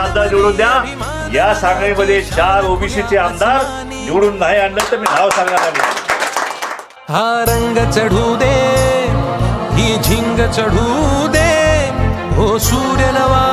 खासदार निवडून द्या. या सांगलीमध्ये चार ओबीसीचे आमदार निवडून नाही आणलं तर मी नाव सांगणार आहे हा रंग चढू दे ही झिंग चढू दे. हो सूर्य नवा